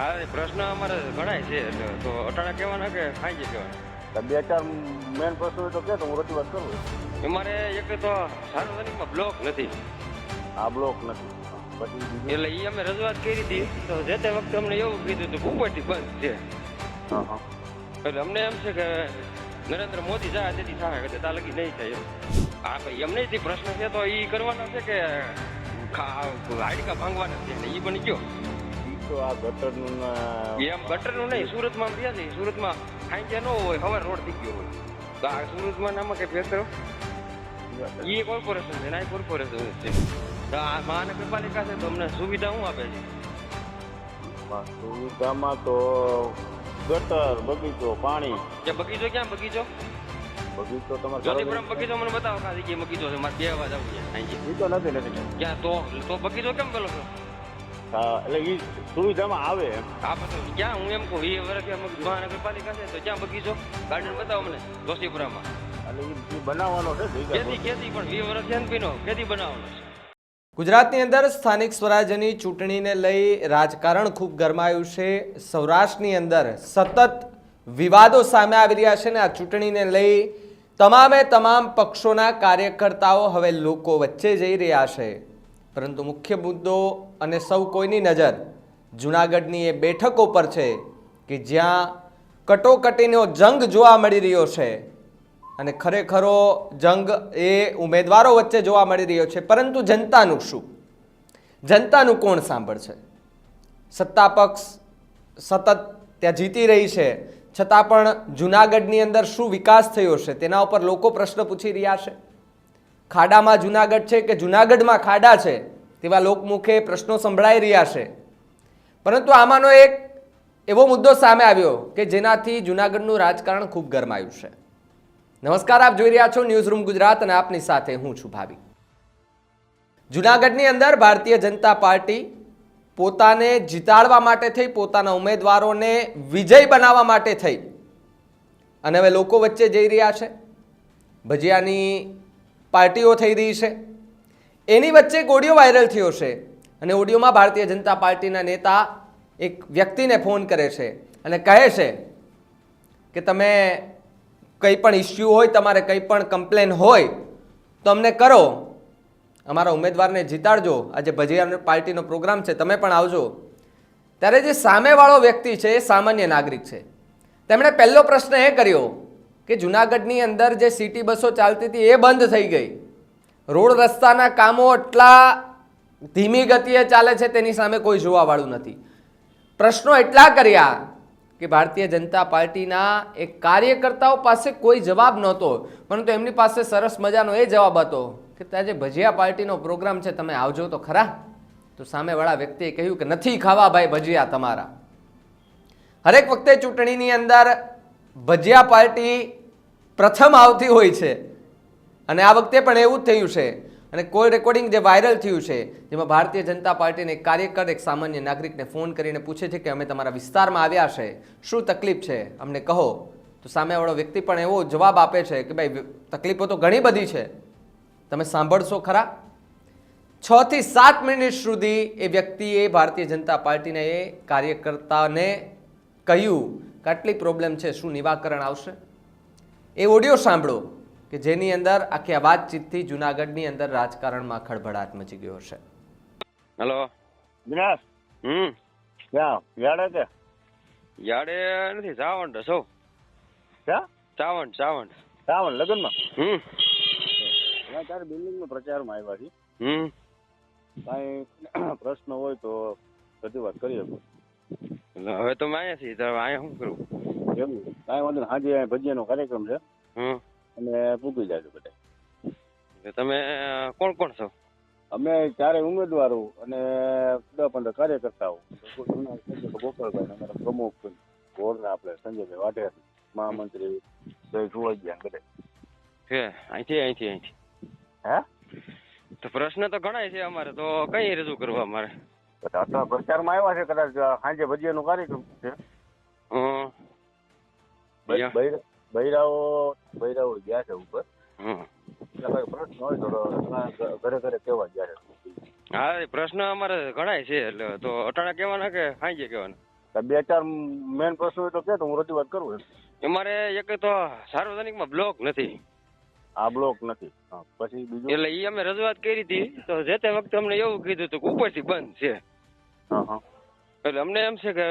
હા પ્રશ્ન અમારે ઘણાય છે એટલે તો અટાણા કહેવાના કે ખાઈ કહેવાના. બે ચાર મેન પ્રશ્ન હોય તો કે તો હું રજૂઆત કરું. અમારે એક તો સાર્વજનિકમાં બ્લોક નથી. આ બ્લોક નથી. એટલે એ અમે રજૂઆત કરી હતી તો જે તે વખતે અમને એવું કીધું હતું ઉપરથી બંધ છે. એટલે અમને એમ છે કે નરેન્દ્ર મોદી જાય તેથી થાય કે ત્યાં લગી નહીં થાય હા ભાઈ એમને જે પ્રશ્ન છે તો એ કરવાના છે કે હાડકા ભાંગવાના છે એ બની ગયો. તો આ ગટરનું ને એમ ગટરનું નહીં સુરતમાં રહ્યા છે સુરતમાં સાંજે ન હોય હવે રોડ થઈ ગયો હોય. આ સુરતમાં નામાં કઈ ફેર એ કોર્પોરેશન છે ના કોર્પોરેશન છે. આ મહાનગરપાલિકા છે તમને સુવિધા શું આપે છે? સુવિધામાં તો ગટર બગીચો પાણી. કે બગીચો ક્યાં બગીચો? બગીચો તમારે જ્યોતિપુરમ બગીચો મને બતાવો કાજી કે બગીચો છે મારે બે અવાજ આવું છે. તો નથી નથી. ક્યાં તો તો બગીચો કેમ પેલો છો? એટલે એ સુવિધામાં આવે એમ. હા બધું ક્યાં હું એમ કહું એ વર્ષે અમે મહાનગરપાલિકા છે તો ક્યાં બગીચો ગાર્ડન બતાવો મને જોશીપુરામાં એટલે ઈ ઈ બનાવવાનો છે ખેતી ખેતી પણ વીસ વર્ષ છે ને પીનો ખેતી બનાવવાનો છે. ગુજરાતની અંદર સ્થાનિક સ્વરાજ્યની ચૂંટણીને લઈ રાજકારણ ખૂબ ગરમાયું છે. સૌરાષ્ટ્રની અંદર સતત વિવાદો સામે આવી રહ્યા છે ને આ ચૂંટણીને લઈ તમામે તમામ પક્ષોના કાર્યકર્તાઓ હવે લોકો વચ્ચે જઈ રહ્યા છે. પરંતુ મુખ્ય મુદ્દો અને સૌ કોઈની નજર જૂનાગઢની એ બેઠકો પર છે કે જ્યાં કટોકટીનો જંગ જોવા મળી રહ્યો છે અને ખરેખરો જંગ એ ઉમેદવારો વચ્ચે જોવા મળી રહ્યો છે, પરંતુ જનતાનું શું? જનતાનું કોણ સાંભળશે? સત્તા પક્ષ સતત ત્યાં જીતી રહી છે, છતાં પણ જુનાગઢની અંદર શું વિકાસ થયો છે, તેના ઉપર લોકો પ્રશ્ન પૂછી રહ્યા છે? ખાડામાં જુનાગઢ છે કે જુનાગઢમાં ખાડા છે તેવા લોકમુખે પ્રશ્નો સંભળાઈ રહ્યા છે. પરંતુ આમાંનો એક એવો મુદ્દો સામે આવ્યો કે જેનાથી જુનાગઢનું રાજકારણ ખૂબ ગરમાયું છે. નમસ્કાર, આપ જોઈ રહ્યા છો ન્યૂઝ રૂમ ગુજરાત અને આપની સાથે હું છું ભાવિક જુનાગઢની અંદર ભારતીય જનતા પાર્ટી પોતાને જીતાડવા માટે થઈ, પોતાના ઉમેદવારોને વિજય બનાવવા માટે થઈ. અને હવે લોકો વચ્ચે જઈ રહ્યા છે. ભજીયાની પાર્ટીઓ થઈ રહી છે. એની વચ્ચે એક ઓડિયો વાયરલ થયો છે અને ઓડિયોમાં ભારતીય જનતા પાર્ટીના નેતા એક વ્યક્તિને ફોન કરે છે અને કહે છે કે તમે કંઈ પણ ઇસ્યુ હોય, તમારે કંઈ પણ કમ્પ્લેન હોય, તો અમને કરો. અમારા ઉમેદવારને જીતાડજો. આજે ભજીયા પાર્ટીનો પ્રોગ્રામ છે, તમે પણ આવજો. ત્યારે જે સામેવાળો વ્યક્તિ છે, એ સામાન્ય નાગરિક છે. તેમણે પહેલો પ્રશ્ન એ કર્યો કે જુનાગઢની અંદર જે સિટી બસો ચાલતી હતી એ બંધ થઈ ગઈ. રોડ રસ્તાના કામો એટલા ધીમી ગતિએ ચાલે છે તેની સામે કોઈ જોવાવાળું નથી. પ્રશ્નો એટલા કર્યા કે ભારતીય જનતા પાર્ટીના એક કાર્યકર્તાઓ પાસે કોઈ જવાબ નહોતો, પરંતુ એમની પાસે સરસ મજાનો એ જવાબ હતો કે ત્યાં જે ભજીયા પાર્ટીનો પ્રોગ્રામ છે, તમે આવજો તો ખરા. તો સામેવાળા વ્યક્તિએ કહ્યું કે નથી ખાવા ભાઈ ભજીયા તમારા. હરેક વખતે ચૂંટણીની અંદર ભજીયા પાર્ટી પ્રથમ આવતી હોય છે. અને આ વખતે પણ એવું જ થયું છે. અને કોલ રેકોર્ડિંગ જે વાયરલ થયું છે, જેમાં ભારતીય જનતા પાર્ટીના એક કાર્યકર, એક સામાન્ય નાગરિકને ફોન કરીને પૂછે છે કે અમે તમારા વિસ્તારમાં આવ્યા છે. શું તકલીફ છે? અમને કહો. તો સામેવાળો વ્યક્તિ પણ એવો જવાબ આપે છે કે ભાઈ, તકલીફો તો ઘણી બધી છે. તમે સાંભળશો ખરા? છ થી સાત મિનિટ સુધી એ વ્યક્તિએ ભારતીય જનતા પાર્ટીના એ કાર્યકર્તાને કહ્યું કેટલી પ્રોબ્લેમ છે, શું નિવાકરણ આવશે? એ ઓડિયો સાંભળો કે જેની અંદર આખી આ વાતચીતથી જુનાગઢની અંદર રાજકારણમાં ખળભળાટ મચી ગયો હશે. હેલો. વિનાશ. હમ. ક્યાં? યાડે કે યાડે નથી સાવણ તો સૌ ક્યાં? સાવણ સાવણ શ્રાવણ લગ્નમાં? હમ. તારે બિલ્ડિંગનો પ્રચારમાં આવ્યા છે હમ. કાંઈ પ્રશ્ન હોય તો રજૂઆત કરી શકો. હવે તો મેં અહીંયા છીએ તો અહીંયા શું કરું? એવું કાંઈ વાંધો નહીં. સાંજે ભજીયાનો કાર્યક્રમ છે. હમ. અને પૂગી જાજો બધા. તમે કોણ કોણ છો? અમે ચારે ઉમેદવારો અને દસ પંદર કાર્યકર્તાઓ. ગોપાલભાઈ અમારા પ્રમુખ ગોળના આપણે સંજયભાઈ વાઢેર મહામંત્રી જય સુવૈયા બધા. છે અહીંથી અહીંથી અહીંથી. હે? તો પ્રશ્ન તો ઘણા છે અમારે તો કઈ રજૂ કરવા અમારે? અત્યારે પ્રચારમાં આવ્યા છે કદાચ સાંજે ભજીયાનો કાર્યક્રમ છે. હમ. બૈરાઓ બૈરાઓ ગયા છે ઉપર. પ્રશ્ન હોય તો ઘરે ઘરે કેવા ગયા હા પ્રશ્ન અમારે ઘણા છે એટલે તો અટાણા કેવાના કે કહેવાના? કેવાના બે ચાર મેન પ્રશ્ન હોય તો કે તો હું રજૂઆત કરું અમારે એક તો સાર્વજનિકમાં બ્લોક નથી. આ બ્લોક નથી. પછી બીજું? એટલે ઈ અમે રજૂઆત કરી હતી તો જે તે વખતે અમને એવું કીધું હતું કે ઉપરથી બંધ છે. હા હા. એટલે અમને એમ છે કે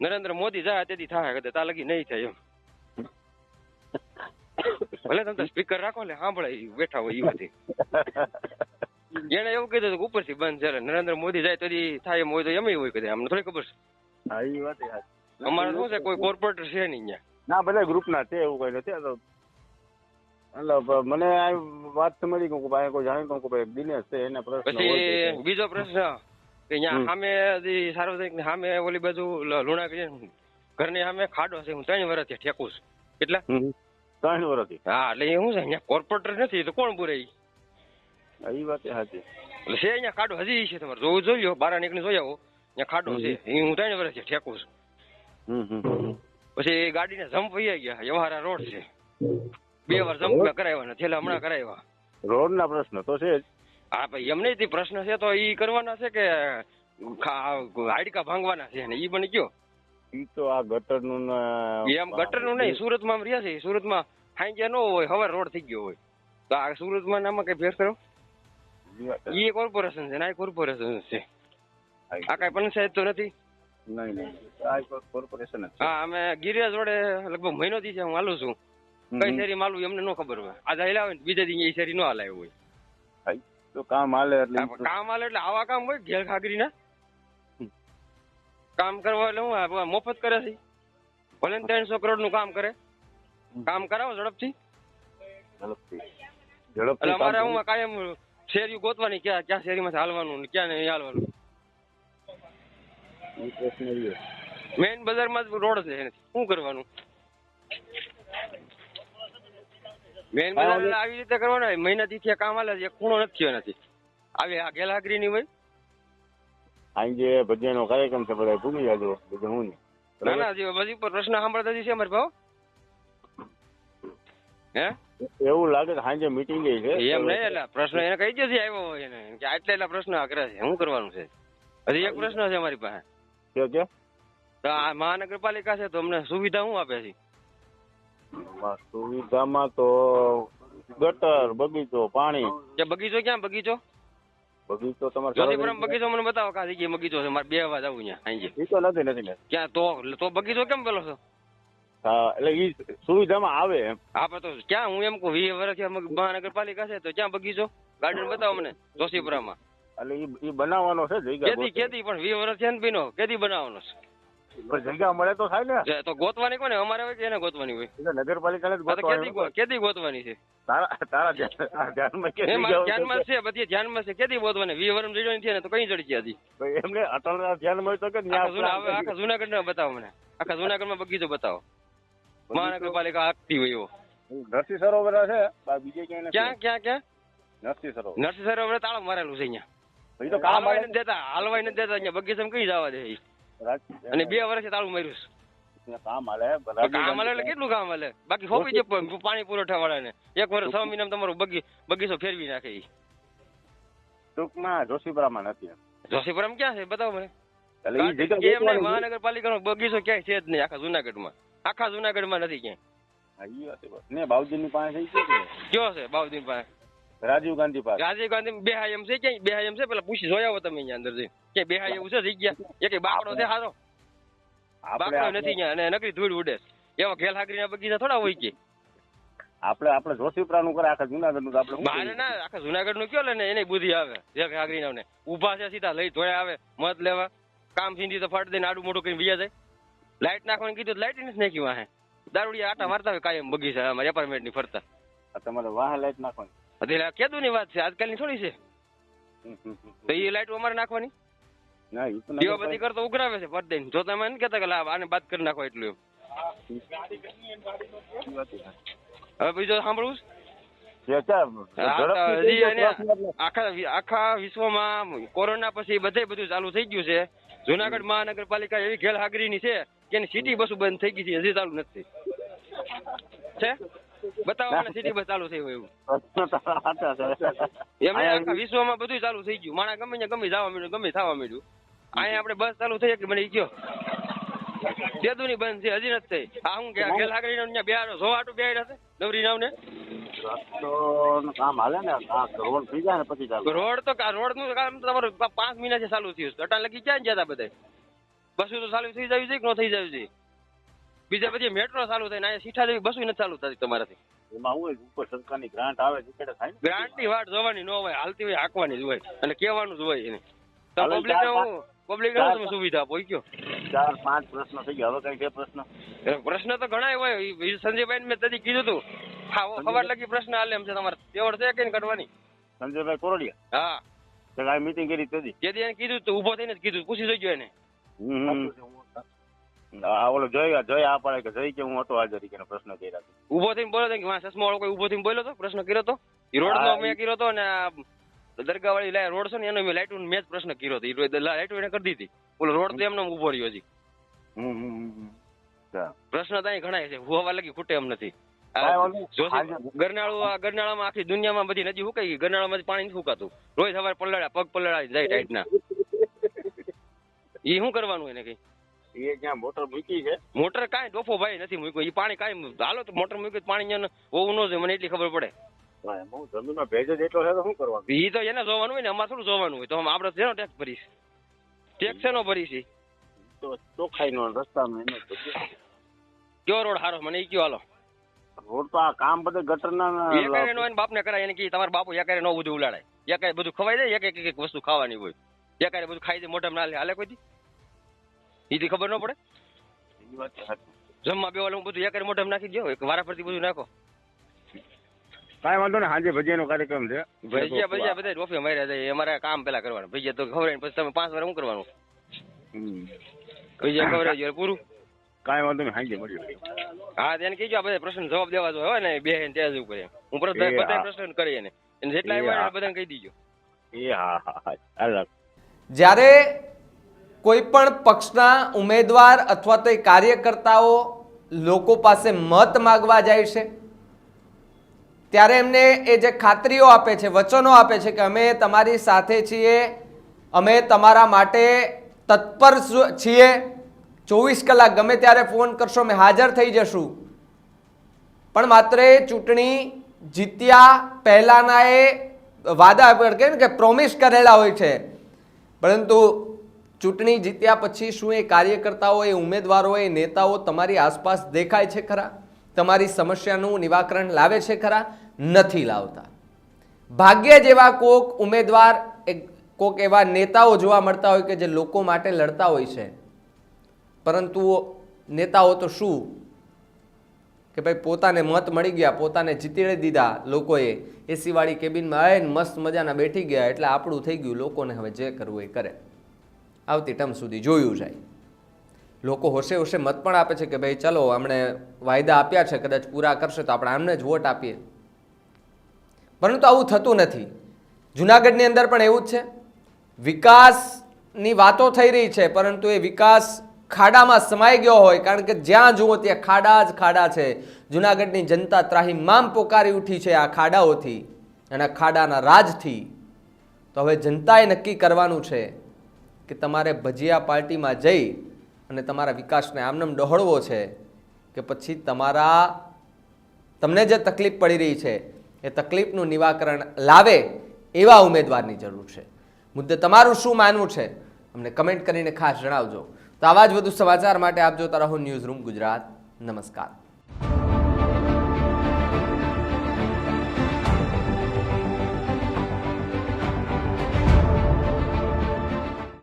નરેન્દ્ર મોદી જાય તેથી થાય કદાચ તા લગી નહીં થાય એમ. ભલે તમે સ્પીકર રાખો ને સાંભળે બેઠા હોય બધી એને એવું કીધું ઉપર કે ઉપરથી બંધ છે નરેન્દ્ર મોદી જાય તો થાય એમ હોય તો એમ હોય કદાચ અમને થોડી ખબર છે. હા એ વાત અમારે શું છે કોઈ કોર્પોરેટર છે નહીં અહીંયા. ના ભલે ગ્રુપ ના છે એવું કઈ નથી એટલે મને આ વાત સમજી કે ભાઈ કોઈ જાણી કે ભાઈ દિનેશ છે એને પ્રશ્ન પછી બીજો પ્રશ્ન કે અહીંયા સામે સાર્વજનિક સામે ઓલી બાજુ લુણા ઘરની સામે ખાડો છે હું ત્રણ વર્ષથી ઠેકું છું. કેટલા? હમ. ત્રણ વર્ષથી હા એટલે એ શું છે અહીંયા કોર્પોરેટર નથી તો કોણ પૂરે એ વાત સાચી. એટલે છે અહીંયા ખાડો હજી છે તમારે જોવું જોઈ લો બારા નીકળી જોઈ આવો. અહીંયા ખાડો છે એ હું ત્રણ વર્ષથી ઠેકું છું. પછી હમ. ગાડીને જમ્પ વહી ગયા વ્યવહારા રોડ છે. બે વાર જમ્પ કરાવ્યા ને થેલા હમણાં કરાવ્યા. રોડના પ્રશ્ન તો છે જ. હા ભાઈ એમને તે પ્રશ્ન છે તો એ કરવાના છે કે હાડકા ભાંગવાના છે ને ઈ મને ગયો. ઈ તો આ ગટરનું ને એમ ગટરનું નહીં સુરતમાં રહ્યા છે સુરતમાં હાંજે ન હોય હવે રોડ થઈ ગયો હોય. તો આ સુરતમાં નામાં કઈ ફેર કરો ઈ. કોર્પોરેશન છે ને આ કોર્પોરેશન છે. આ કઈ પંચાયત તો નથી? નહીં નહીં આ કોર્પોરેશન હા અમે ગિરિરાજ જોડે લગભગ મહિનો થી છે હું હાલું છું. કઈ શેરી માલું એમને ન ખબર હોય. આજે હાલ્યા હોય બીજા દી એ શેરી ન હલાય હોય. તો કામ હાલે એટલે કામ હાલે એટલે આવા કામ હોય ઘેર ખાગરી ના કામ કરવા એટલે હું મફત કરે છે. ભલે ને ત્રણસો કરોડનું કામ કરે. કામ કરાવો ઝડપથી. એટલે અમારે હું કાયમ શેરી ગોતવાની ક્યાં ક્યાં શેરીમાંથી હાલવાનું ને ક્યાં નહીં હાલવાનું. મેઇન બજારમાં જ રોડ છે શું કરવાનું? મેઇન બજાર આવી રીતે કરવાનું હોય. મહિનાથી કામ હાલે છે ખૂણો નથી થયો નથી આવી આ ગેલાગરી ની હોય સાંજે ભજીયાનો કાર્યક્રમ છે બધા ભૂલી જાજો બીજું હું ને. ના ના હજી બધી પર પ્રશ્ન સાંભળતા જ છે અમારે ભાવ. હે? એવું લાગે કે સાંજે મીટિંગ છે. એમ નહીં એટલે પ્રશ્ન એને કઈ જશે આવ્યો હોય એને. કે આટલા એટલા પ્રશ્ન કરે છે શું કરવાનું છે? હજી એક પ્રશ્ન છે અમારી પાસે. કે કયો? તો આ મહાનગરપાલિકા છે તો અમને સુવિધા શું આપે છે? સુવિધામાં તો ગટર બગીચો પાણી. બગીચો ક્યાં બગીચો? બગીચો તમારે જ્યોતિપુરમ બગીચો મને બતાવો કા જગ્યાએ બગીચો છે? મારે બે વાર આવું ત્યાં સાંજે ઈ તો નથી નથી ક્યાં તો તો બગીચો કેમ પેલો છો? એટલે ઈ સુવિધામાં આવે એમ. આપણે તો ક્યાં હું એમ કહું વીસ વર્ષથી મહાનગરપાલિકા છે તો ક્યાં બગીચો? ગાર્ડન બતાવો મને જોશીપુરામાં. એટલે ઈ ઈ બનાવવાનો છે જગ્યા કેદી કેદી પણ વીસ વર્ષ છે ને પીનો કેદી બનાવવાનો છે? જગ્યા મળે તો થાય ને. તો ગોતવાની કોને? અમારે હોય કે એને ગોતવાની હોય? એટલે નગરપાલિકાને જ આ કેદી ગોતવાનું. ગો- કેદી ગોતવાની છે? તારા તારા ધ્યાનમાં કે ધ્યાનમાં છે બધી ધ્યાનમાં છે. કેદી ગોતવાની? વીસ વર્ષ જડ્યો નથી ને તો કઈ ચડી હતી એમને અટલના ધ્યાનમાં હોય તો કે આખા જૂના હવે જુનાગઢ બતાવો મને. આખા જુનાગઢમાં બગીચો બતાવો. મહાનગરપાલિકા આપતી હોય એવો. નરસિંહ સરોવર છે બીજે ક્યાંય ક્યાં ક્યાં ક્યાં? નરસિંહ સરોવર. નરસિંહ સરોવર તાળું મારેલું છે અહીંયા. તો કામ દેતા હાલવાય નથી દેતા અહીંયા બગીચામાં કઈ જવા દે અને બે વર્ષે તાળું માર્યું છે. કામ હાલે કામ હાલે એટલે કેટલું કામ હાલે? બાકી હોપી છે પાણી પુરવઠા વાળાને એક વર્ષ છ મહિનામાં તમારું બગી બગીચો ફેરવી નાખે ઈ. ટૂંકમાં જોશીપુરામાં નથી જોશીપુરા જોશીપુરમ ક્યાં છે? બતાવો મને. મહાનગરપાલિકાનો બગીચો ક્યાંય છે જ નહીં આખા જુનાગઢમાં. આખા જુનાગઢમાં નથી ક્યાંય. ને બાઉદીન. ને પાસે કયો છે બાઉદીન પાસે? રાજીવ ગાંધી પાસે. રાજીવ ગાંધી બેહાય એમ છે ક્યાંય? બેહાય એમ છે? પેલા પૂછી જોયા આવો તમે અહીંયા અંદર જઈ કે બેહાય એવું છે? જગ્યા? એ કઈ બાકડો છે સારો બાકડો નથી અહીંયા અને નકરી ધૂળ ઉડે. એવા ઘેલ હાગરીના બગીચા થોડા હોય કે? આપણે આપણે જોશીપુરાનું કરે આખા જુનાગઢનું આપણે શું ના આખા જુનાગઢનું કયો ને એને બુદ્ધિ આવે જે હાગરી ને ઊભા છે સીધા લઈ ધોયા આવે મત લેવા. કામ સિંધી તો ફાટ દઈને આડું મોટું કરીને બીજા જાય. લાઈટ નાખવાનું કીધું લાઈટ નથી નાખ્યું વાહે દારૂડિયા આટા મારતા હોય કાયમ બગીચા અમારે એપાર્ટમેન્ટની ફરતા તમારે વાહ લાઈટ નાખવાની. એટલે કેદું ની વાત છે? આજકાલની થોડી છે. તો એ લાઈટ અમારે નાખવાની? ના ઈ તો દીવાબત્તી કરતો ઉઘરાવે છે ફટ જો તમે એમ કેતા કે લાવ આને બાદ કરી નાખો એટલું એમ. હવે બીજો સાંભળવું આ. આખા આખા વિશ્વમાં કોરોના પછી બધે બધું ચાલુ થઈ ગયું છે. જુનાગઢ મહાનગરપાલિકા એવી ઘેલની છે કે સિટી બસો બંધ થઈ ગઈ છે હજી ચાલુ નથી છે? બતાવો મને સિટી બસ ચાલુ થઈ હોય એવું. એમને આખા વિશ્વમાં બધું ચાલુ થઈ ગયું. માણા ગમે ને ગમે જવા મળ્યું ગમે થવા માંડ્યું અહીંયા આપણે બસ ચાલુ થઈ કે મને ઈ કયો તેદુની બંધ છે હજી નથી થઈ. આ હું કે આ ગેલાગડી ને બિહાર જોવાટું બિહાર હશે નવરી કામ હાલે ને રોડ થઈ જાય ને પછી ચાલે રોડ તો રોડનું કામ તમારું પાંચ મહિના છે ચાલુ થયું છે. અટાણ લગી ક્યાં ગયા હતા બધા બસો તો ચાલુ થઈ જાય છે કે ન થઈ જાય છે? બીજા બધી મેટ્રો ચાલુ થાય ને અહીંયા સીઠા જેવી બસો નથી ચાલુ થતી તમારાથી. એમાં હું ઉપર સરકારની ગ્રાન્ટ આવે છે થાય ગ્રાન્ટની વાટ જોવાની ન હોય હાલતી હોય હાંકવાની જ હોય. અને કહેવાનું જ હોય એને. તો પબ્લિક ને હું પબ્લિક ને તમે સુવિધા આપો કયો? ચાર પાંચ પ્રશ્ન થઈ ગયા. હવે કઈ બે પ્રશ્ન? પ્રશ્ન તો ઘણા હોય. સંજયભાઈ મેં તદી કીધું હતું ખબર લગી પ્રશ્ન હાલે એમ છે તમારે. તેવડ છે કે કાઢવાની સંજયભાઈ કોરડિયા? હા. તો આ મીટિંગ કરી તેથી જેથી એને કીધું ઊભો ઊભો થઈને જ કીધું પૂછી જોજો એને. ઓલો જોઈ જોઈ આ પાડે કે જોઈ કે હું હતો હાજરી કે પ્રશ્ન કર્યા ઊભો થઈને બોલો કે વાં ચશ્મા વાળો કોઈ ઊભો થઈને બોલ્યો તો? પ્રશ્ન કર્યો તો? રોડ નો મેં કર્યો તો ને દરગાહ વાળી રોડ છે ને એનો મેં લાઈટ મેં જ પ્રશ્ન કર્યો હતો. એ લાઈટ એને કરી દીધી. ઓલો રોડ તો એમનો ઊભો રહ્યો હજી. પ્રશ્ન તો અહીં ઘણા છે. હોવા લગી ખૂટે એમ નથી. ગરનાળું આ ગરનાળામાં આખી દુનિયામાં બધી નદી સુકાઈ ગઈ ગરનાળામાં પાણી નથી સુકાતું. રોજ સવારે પલળ્યા પગ પલળ્યા જાય ટાઈટના એ શું કરવાનું એને કઈ? એ જ્યાં મોટર મૂકી છે. મોટર કાંઈ ડોફો ભાઈ નથી મૂક્યો. એ પાણી કાંઈ હાલો તો મોટર મૂક્યું પાણી જ્યાં હોવું ન જોઈએ મને એટલી ખબર પડે. હા, જમીનમાં ભેજ જ એટલો છે તો શું કરવાનું? એ તો એને જોવાનું હોય ને અમારે થોડું જોવાનું હોય. તો આપણે શેનો ટેક્સ ભરીશ? ટેક્સ શેનો ભરીશ તો ચોખાઈ નો રસ્તામાં એનો કયો રોડ હારો મને એ કયો હાલો. રોડ તો આ કામ બધે ગટરના એકારે નો એને બાપને કરાય એને કે તમારા બાપુ એકારે નો બધું ઉલાડાય એકારે બધું ખવાઈ જાય એક એક એક વસ્તુ ખાવાની હોય. એકારે બધું ખાઈ જાય મોઢામાં ના લે હાલે કોઈ દી. ઈથી ખબર ન પડે. જમવા બેવાલે હું બધું એકારે મોઢામાં નાખી દો એક વારા ફરતી બધું નાખો. કાંઈ વાંધો ને સાંજે ભજીયાનો કાર્યક્રમ છે. ભજીયા ભજીયા બધા રોફે માર્યા જાય અમારે કામ પેલા કરવાનું. ભજીયા તો ખવડાવીને પછી તમે પાંચ વાર શું કરવાનું? ભજીયા ખવડાવી પૂરું? કાંઈ વાંધો નહીં સાંજે મળીએ. હા તેને કીધું આ બધા પ્રશ્ન જવાબ દેવા હોય ને બે ત્યાં જવું ઉપર હું પર બધા પ્રશ્ન કરી એને. જેટલા આવ્યા બધાને કહી દીજો. એ હા હા હા. જ્યારે કોઈ પણ પક્ષના ઉમેદવાર અથવા તો એ કાર્યકર્તાઓ લોકો પાસે મત માગવા જાય છે. ત્યારે એમને એ જે ખાતરીઓ આપે છે, વચનો આપે છે કે અમે તમારી સાથે છીએ, અમે તમારા માટે તત્પર છીએ. ચોવીસ કલાક ગમે ત્યારે ફોન કરશો, અમે હાજર થઈ જશું. પણ માત્ર ચૂંટણી જીત્યા પહેલાંના એ વાદા કે પ્રોમિસ કરેલા હોય છે. પરંતુ ચૂંટણી જીત્યા પછી શું એ કાર્યકર્તાઓ એ, ઉમેદવારો એ, નેતાઓ તમારી આસપાસ દેખાય છે ખરા? તમારી સમસ્યાનું નિવાકરણ લાવે છે ખરા? નથી લાવતા. ભાગ્ય જેવા કોક ઉમેદવાર કોક એવા નેતાઓ જોવા મળતા હોય કે જે લોકો માટે લડતા હોય છે. પરંતુ નેતાઓ તો શું? કે ભાઈ પોતાને મત મળી ગયા, પોતાને જીતીડે દીધા લોકોએ. એસીવાળી કેબિનમાં આવીને મસ્ત મજાના બેઠી ગયા, એટલે આપણું થઈ ગયું, લોકોને હવે જે કરવું એ કરે. આવતી ટર્મ સુધી જોયું જાય. લોકો હોશે હોશે મત પણ આપે છે કે ભાઈ ચલો અમને વાયદા આપ્યા છે, કદાચ પૂરા કરશે તો આપણે આમને જ વોટ આપીએ. પરંતુ આવું થતું નથી. જુનાગઢની અંદર પણ એવું જ છે. વિકાસની વાતો થઈ રહી છે, પરંતુ એ વિકાસ ખાડામાં સમાઈ ગયો હોય, કારણ કે જ્યાં જુઓ ત્યાં ખાડા જ ખાડા છે. જુનાગઢની જનતા ત્રાહિમામ પોકારી ઉઠી છે આ ખાડાઓથી અને ખાડાના રાજથી. તો હવે જનતાએ નક્કી કરવાનું છે કે તમારે ભજીયા પાર્ટીમાં જઈ અને તમારા વિકાસને આમનામ ડહોળવો છે કે પછી તમારા, તમને જે તકલીફ પડી રહી છે, એ તકલીફનું નિવાકરણ લાવે એવા ઉમેદવારની જરૂર છે. મુદ્દે તમારું શું માનવું છે? અમને કમેન્ટ કરીને ખાસ જણાવજો. તો આવા જ વધુ સમાચાર માટે આપ જોતા રહો ન્યૂઝ રૂમ ગુજરાત. નમસ્કાર.